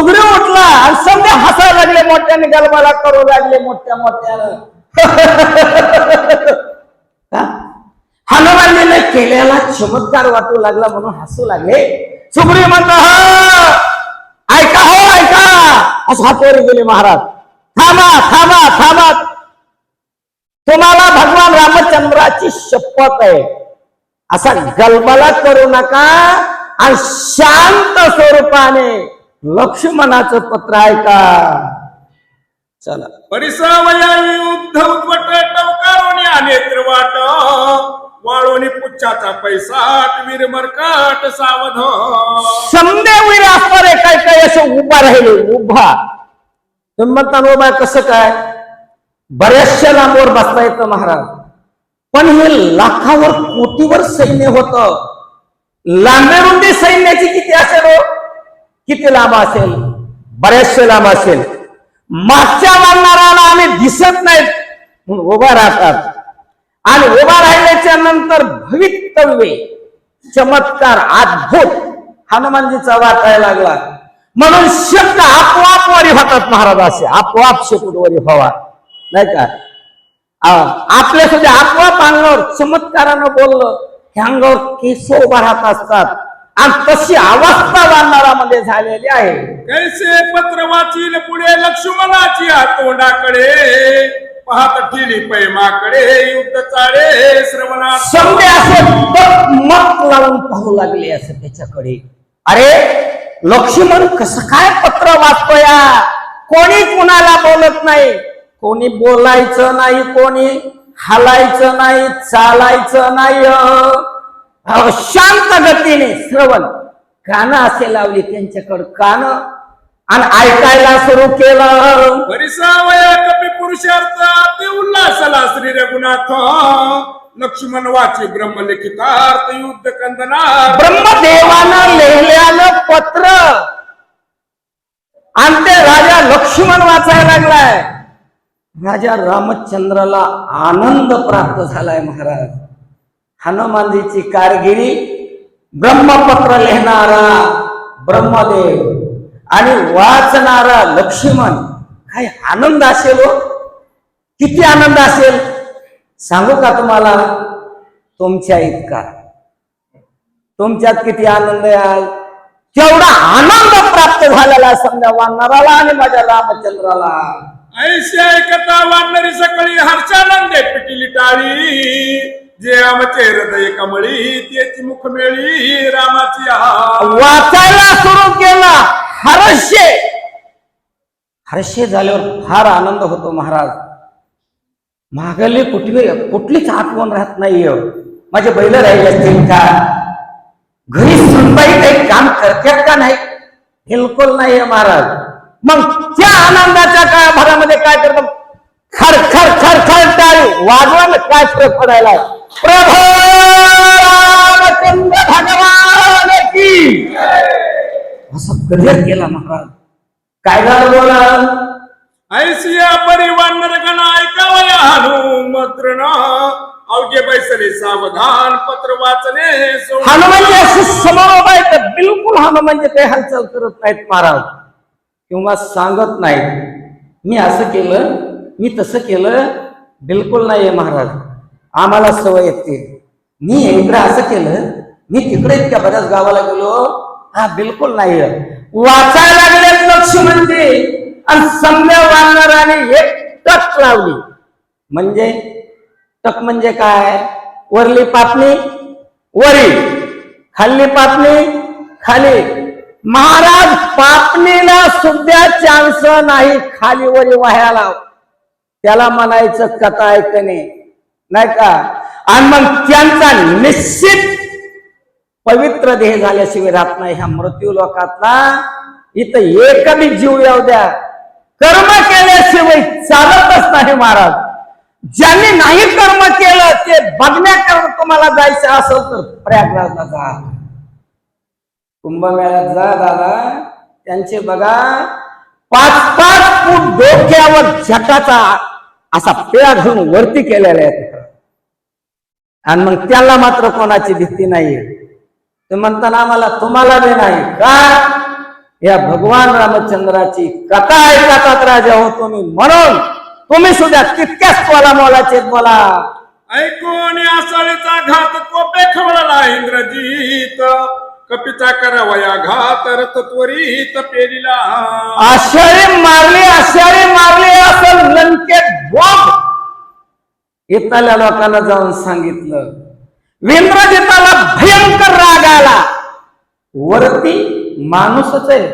सुगडी उठला आणि समजा हसायला लागले मोठ्याने गलबाला करू लागले मोठ्या मोठ्यानं. हनुमानजीने केलेला चमत्कार वाटू लागला म्हणून हसू लागले. सुग्री म्हणतो ऐका हो ऐका. असं हातवर गेले महाराज. थांबा थांबा थांबा. तुम्हाला भगवान रामचंद्राची शपथ आहे. असा गलबला करू नका आणि शांत स्वरूपाने लक्ष्मणाचं पत्र ऐका. चला. परिसवयावी युद्ध उद्भट टवकारोनी अनेत्र वाट वाळोनी पुच्छाचा पैसाट वीर मरकाट सावध. समजे वीर असणारे काय काय असं उभा राहिले उभा. तुम्ही म्हणता उभा कसं काय? बऱ्याचशा लांबवर बसता येतं महाराज. पण हे लाखावर कोटीवर सैन्य होत. लांबेरुंदी सैन्याची किती असेल हो? किती लांब असेल? बऱ्याचशे लांब असेल. मागच्या वाढणाऱ्याला आम्ही दिसत नाहीत. म्हणून उभा राहतात आणि उभा राहिल्याच्या नंतर भवितव्य चमत्कार अद्भुत हनुमानजीचा वाटायला लागला. म्हणून शब्द आपोआप वरी होतात महाराज असे. आपोआप शेपूट वरी व्हावा. नाही का? आपल्या सुद्धा आपोआप अंगावर चमत्कारानं बोललं. हे अंगावर केस उभा राहत असतात. आणि तशी अवस्था वाढणारामध्ये झालेली आहे. कैसे पत्र वाचील पुढे लक्ष्मणाची तोंडाकडे पाहत ठेली पैमाकडे युद्ध चाळे श्रवणा समजे असे मत लावून पाहू लागले असं त्याच्याकडे. अरे लक्ष्मण कसं काय पत्र वाचतोया? कोणी कुणाला बोलत नाही? कोणी बोलायचं नाही कोणी हालायचं नाही चालायचं नाही शांत गतीने श्रवण. कानं असे लावली त्यांच्याकडं कानं आणि ऐकायला सुरू केलं. परिसावया कपी पुरुषार्थ ते उल्हासला श्री रघुनाथ. लक्ष्मण वाची ब्रह्मलिखितार्थ युद्ध कंदनार ब्रह्मदेवानं लिहिल्यानं पत्र. आणि ते राजा लक्ष्मण वाचायला लागलाय. राजा रामचंद्राला आनंद प्राप्त झालाय महाराज. हनुमानजीची कारगिरी ब्रह्मपत्र लिहिणारा ब्रह्मदेव आणि वाचणारा लक्ष्मण. काय आनंद असेल हो? किती आनंद असेल? सांगू का तुम्हाला? तुमच्या इतका. तुमच्यात किती आनंद आहे तेवढा आनंद प्राप्त झालेला समजा वानराला आणि माझ्या रामचंद्राला. ऐशी ऐकता वानरी सकाळी हर्षानंदे पिटिली टाळी. जे आमचे हृदय कमळी त्याची मुखमेळी रामाची वाचायला सुरू केला हर्षे. हर्षे झाल्यावर फार आनंद होतो महाराज. मागले कुठली कुठलीच आठवण राहत नाहीये. माझे बैल राहिले असतील का? घरी सुनबाई काही काम करतात का नाही? बिलकुल नाहीये महाराज. मग त्या आनंदाच्या काळभरामध्ये काय करतो खर खर खर खर टाळी वाजवायला काय फरक पडायला? प्रभू रामचंद्र भगवान की असं कधी केला महाराज. काय झालं बोला ऐसिया परिवार ऐकावया हनुमंत्र अवघे बैसले सावधान पत्र वाचले हनुमानजी असे समोर उभा आहे तर बिलकुल हनुमानजी काही हालचाल करत नाहीत महाराज. किंवा सांगत नाहीत. मी असं केलं मी तसं केलं बिलकुल नाहीये महाराज. आम्हाला सवय येते मी इकडे असं केलं मी तिकडे इतक्या बऱ्याच गावाला गेलो हा बिलकुल नाही वाचायला लागले म्हणते आणि सम्य वानराने एक टक लावली. म्हणजे? टक म्हणजे काय? वरली पापणी? वरी. खाल्ली पापणी? खाली. महाराज पापणीला सुद्धा चान्स नाही. खाली वरी वाह्याला. त्याला म्हणायचं कथा ऐकणे. नाही का? आणि मग त्यांचा निश्चित पवित्र देह झाल्याशिवाय राहत नाही ह्या मृत्यू लोकातला. इथं एक बी जीव येऊ द्या. कर्म केल्याशिवाय चालतच नाही महाराज. ज्यांनी नाही कर्म केलं ते बघण्याकरता तुम्हाला जायचं असेल तर प्रयागराजला जा. कुंभमेळ्यात जा दादा. त्यांचे बघा पाच पाच फूट डोक्यावर झटाचा असा पेळा घेऊन वरती केलेला आहे आणि मग त्याला मात्र कोणाची भीती नाहीये. ते म्हणताना आम्हाला तुम्हाला बी नाही. का? या भगवान रामचंद्राची कथा ऐकतात राजा होतो मी म्हणून तुम्ही सुद्धा तितक्याच बोला मोलाचे बोला. ऐकून आसाळीचा घात कोपे खवळला इंद्रजीत. कपिता करावया घात रथ त्वरित पेलिला आषाढी मारली आषाढी मारली असं लंकेत बोग इथल्या लोकांना जाऊन सांगितलं. विंद्रजिताला भयंकर राग आला. वरती माणूसच आहे.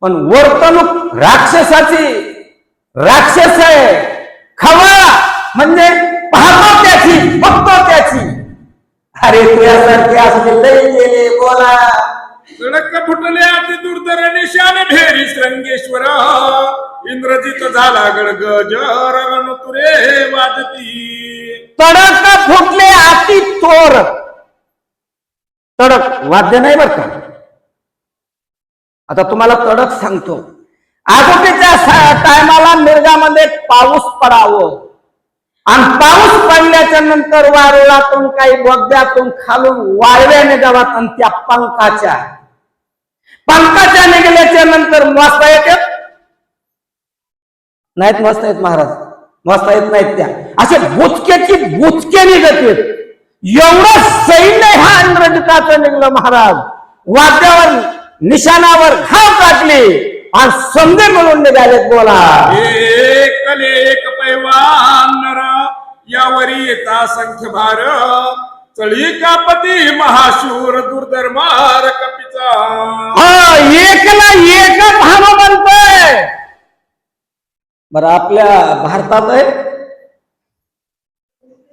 पण वर्तणूक राक्षसाची. राक्षस आहे. खवा म्हणजे पाहतो त्याची बघतो त्याची अरे तुझ्यासारखे असले लई गेले बोला. सडक फुटले अति दुर्धर निशान भेरी श्रंगेश्वर. इंद्रजित झाला गडगजर रणतुरे वाजती. तडक फुटले अति तोर तडक वाद्य नाही बर का? आता तुम्हाला तडक सांगतो. आगोटीच्या टायमाला मिरगामध्ये पाऊस पडावं. आणि पाऊस पडल्याच्या नंतर वारुळातून काही बोगद्यातून खालून वाळव्याने जावात आणि त्या पंखाच्या. पंखाच्या निघाल्याच्या नंतर वाचता येतात नाहीत मस्त आहेत महाराज. मस्त येत नाहीत त्या. असे बुचक्याची बुचके निघत येत एवढं सैन्य ह्या इंद्रजिताचं निघलं महाराज. वाद्यावर निशाणावर घाव टाकले आणि संधी मिळून निघालेत बोला. एक पैवा नर यावरी येता संख्य भार चळी कापती महाशूर दुर्धर्मार कपिचा. हा एकला एकच बनतोय. बर आपल्या भारतात आहे?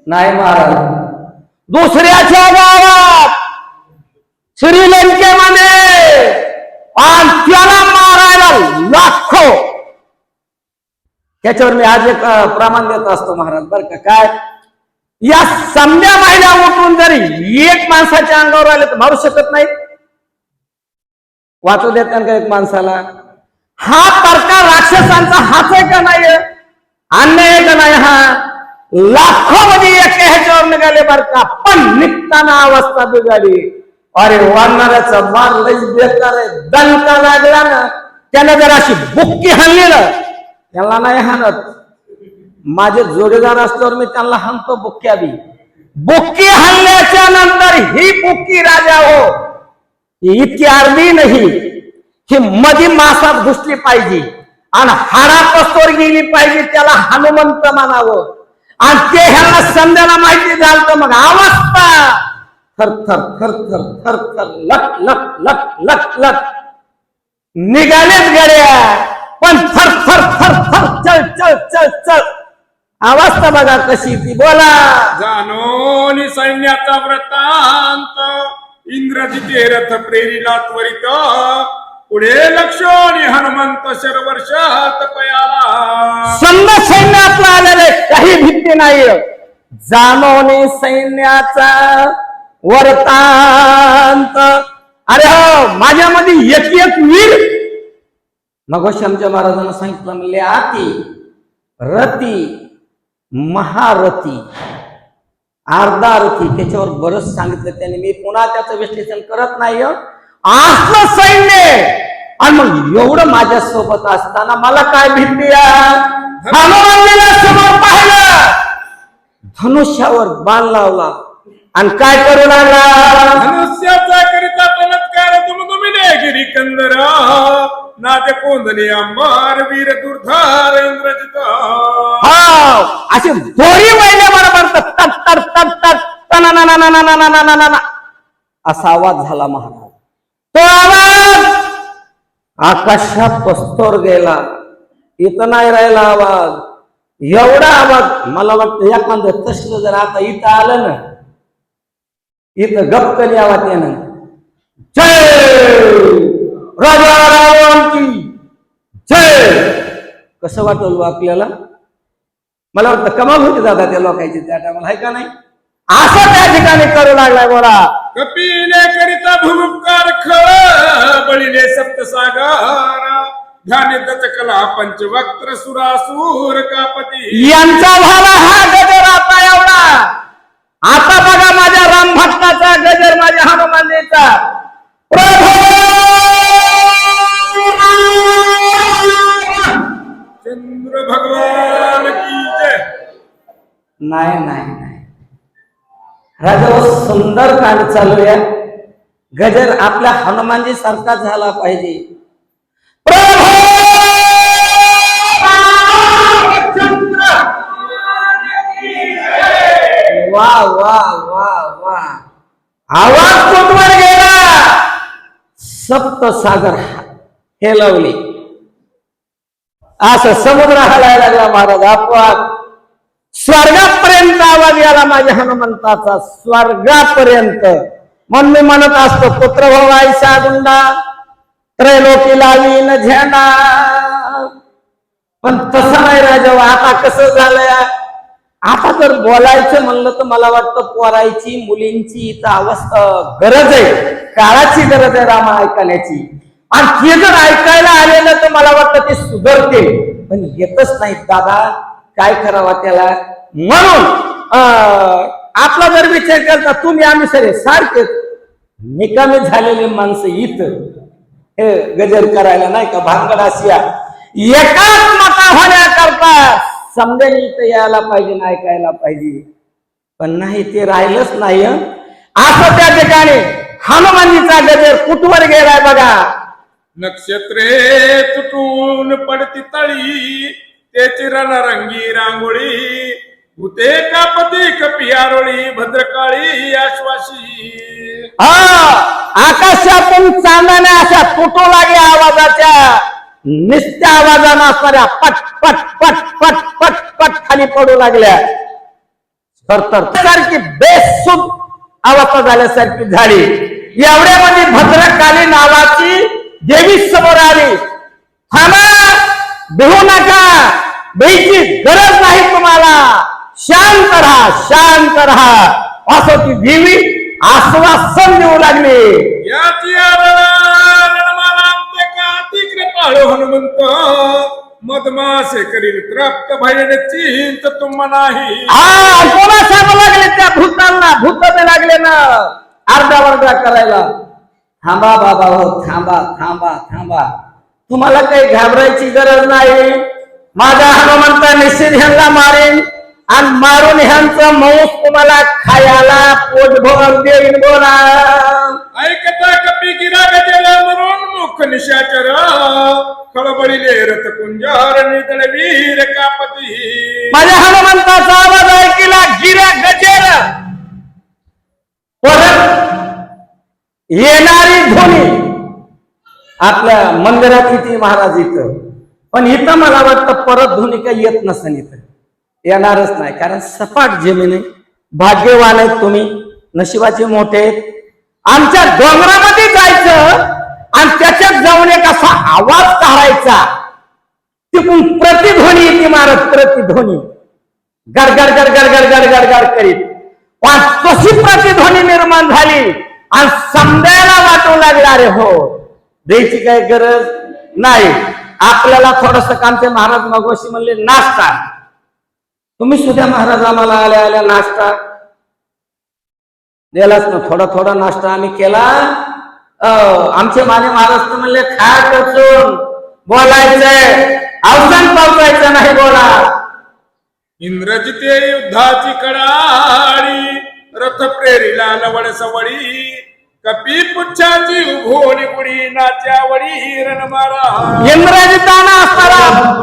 नाही महाराज. दुसऱ्याच्या गावात श्रीलंकेमध्ये आज त्याला मारायला लाखो. त्याच्यावर मी आज एक प्रमाण देत असतो महाराज बर का? काय? या समजा महिला उठून जरी एक माणसाच्या अंगावर आले तर मारू शकत नाही. वाचू देत का एक माणसाला? हा प्रकार राक्षसांचा हाच आहे का नाही अन्याय आहे का नाही हा? लाखो मध्ये एक ह्याच्यावर निघाले बर का पण निघताना अवस्था बिघाली अरे वाढणाऱ्याचा मार लई बेकार आहे. दणका लागला ना त्यानं जर अशी बुक्की हल्ली ना त्याला नाही हाणत. माझे जोडीदार असल्यावर मी त्यांना हाणतो बुक्क्या बी बुक्की हाणल्याच्या नंतर ही बुक्की राजा हो. ही इतकी अर्धी नाही. ही मधी मासात घुसली पाहिजे. आणि हाडा पस्तोर गेली पाहिजे त्याला हनुमंत मानावं आणि ते ह्याला संध्याला माहिती झालं तर मग अवस्था. थर थर थर थर थर थर लक लक लक लक लक. निघालेच गड्या. पण थर थर थर थर चल चल चल चल. अवस्था बघा कशी ती बोला. जाणोनी सैन्याचा व्रतांत इंद्रजिते रथ प्रेरिला त्वरित. पुढे लक्ष्मणी हनुमंत शरवर्षात पयाला. समजा सैन्यातला आलेले काही भीती नाही जानोने सैन्याचा वर्तांत अरे हो माझ्यामध्ये एक एक वीर. मग आमच्या महाराजांना सांगितलं म्हणले आती रती. महारथी अर्धा रथी त्याच्यावर बरंच सांगितलं त्याने. मी पुन्हा त्याचं विश्लेषण करत नाही हं. असलं सैन्य आणि मग एवढं माझ्या सोबत असताना मला काय भीती आहे? समोर पाहिलं. धनुष्यावर बाण लावला. आणि काय करू लागला? धनुष्याचा करिता चमत्कार दुमदुमिले गिरी कंदर नाते कोंदले अंबार वीर दुर्धार इंद्रजिता हा अशी दोरी वळल्या बरोबर तट तट तट तट तना ना ना ना ना ना ना ना ना ना ना असा आवाज झाला महाराज तो आवाज आकाशात पस्तोर गेला इथं नाही राहिला आवाज एवढा आवाज मला वाटतं एखादं तसलं जर आता इथं आलं ना इथं गपकन आवाज येणार जय! राजा रावण की जय! कसं वाटलं आपल्याला? मला वाटतं कमाल होती दादा त्या लोकांची त्या टायमाला आहे का नाही? असं त्या ठिकाणी करू लागलाय बोला. कपिले करिता भूमुपकार खळ बळीले सप्तसागर. पंचवक्त्र सुरासूर कापती. यांचा झाला हा गजर आता एवढा. आता बघा माझ्या राम भक्ताचा गजर माझ्या हनुमानजीचा. चंद्र भगवान की जय नाही नाही. राजा हो, सुंदर कांड चालू आहे गजर आपल्या हनुमानजी सारखा झाला पाहिजे. वा वा वा वा. आवाज कुठवर गेला. सप्त सागर हेलवली असं समुद्र हलायला लागला महाराज आपोआप स्वर्गापर्यंत आवाज याला माझ्या हनुमंताचा. स्वर्गापर्यंत. म्हणून मी म्हणत असतो पुत्र हो आयशा गुंडा त्रैलोकी लावीन झेंडा. पण तसं नाही राजा आता कसं झालंय? आता जर बोलायचं म्हणलं तर मला वाटतं पोरायची मुलींची इथं अवस्था गरज आहे. काळाची गरज आहे रामा ऐकण्याची. आणि ते जर ऐकायला आलेलं तर मला वाटतं ते सुधरते पण येतच नाही दादा. काय करावा त्याला? म्हणून अं, आपला जर विचार करता तुम्ही आम्ही सरे सारखे निकामी झालेले माणसं इथं. हे गजर करायला नाही का भानगड आशिया एकाच मता होण्याकरता समजेल इथं यायला पाहिजे ना ऐकायला पाहिजे. पण नाही ते राहिलंच नाही. असं त्या ठिकाणी हनुमानीचा गजर कुठवर गेलाय बघा? नक्षत्रे तुटून पडती तळी त्याची रणरंगी रांगोळी भूते कापती कपियारोळी भद्रकाळी आश्वासी. हा आकाशातून चांदण्या अशा तुटू लागल्या आवाजाच्या. निस्त्या आवाजानं असणाऱ्या पट पट पट पट पट पट खाली पडू लागल्या. तर तर सारखी बेसूप अवस्था झाल्यासारखी झाली. एवढ्यामध्ये भद्रकाली नावाची देवी समोर आली. थांबा भिवू नका. भीची गरज नाही तुम्हाला. शांत राहा शांत राहा. असं ती देवी आश्वासन देऊ लागली. ती कृपाळू हनुमंत. मधमासे करील त्राप्त भाईने चिंत तुम्हा नाही. हा कोणा सांगू लागले त्या भूतांना? भूत लागले ना. अर्धा वर्धा करायला. थांबा बाबा हो थांबा थांबा थांबा. तुम्हाला काही घाबरायची गरज नाही. माझा हनुमंता निश्चित ह्यांना मारेन आणि मारून ह्यांचं मौस तुम्हाला खायला पोटभर देईन बोला. ऐकता कपी गिरा गजेला मरून मुख निशाचर? खळबळीले रथ कुंजार निदळ वीर कापती. माझ्या हनुमंताचा आवाज ऐकिला गिरा गजेर. परत येणारी ध्वनी आपल्या मंदिरात इथे महाराज इथं. पण इथं मला वाटतं परत ध्वनी काही येत नसेल इथं. येणारच नाही. कारण सपाट जमीन आहे. भाग्यवान आहेत तुम्ही. नशिबाचे मोठे आहेत. आमच्या डोंगरामध्ये जायचं आणि त्याच्यात जाऊन एक असा आवाज काढायचा. तिकून प्रतिध्वनी येते महाराज प्रतिध्वनी. गडगड गडगड गडगड गडगड करीत. पण तशी प्रतिध्वनी निर्माण झाली आणि समजायला वाटू लागला अरे हो द्यायची काय गरज नाही. आपल्याला थोडस कामचे महाराज मगोशी म्हणले नाश्ता. तुम्ही सुद्धा महाराज आम्हाला आल्या आल्या नाश्ता. दिलाच ना थोडा थोडा नाश्ता आम्ही केला. अं, आमचे माने महाराज तर म्हणले खा टचून बोलायचंय. अवसान पावसायचं नाही बोला. इंद्रजिते युद्धाची कडाळी रथ प्रेरिला लवड सवडी कपी पुच्छाची उभोली गुडी नाच्यावडी रणमारा इंद्रजिताना असणारा.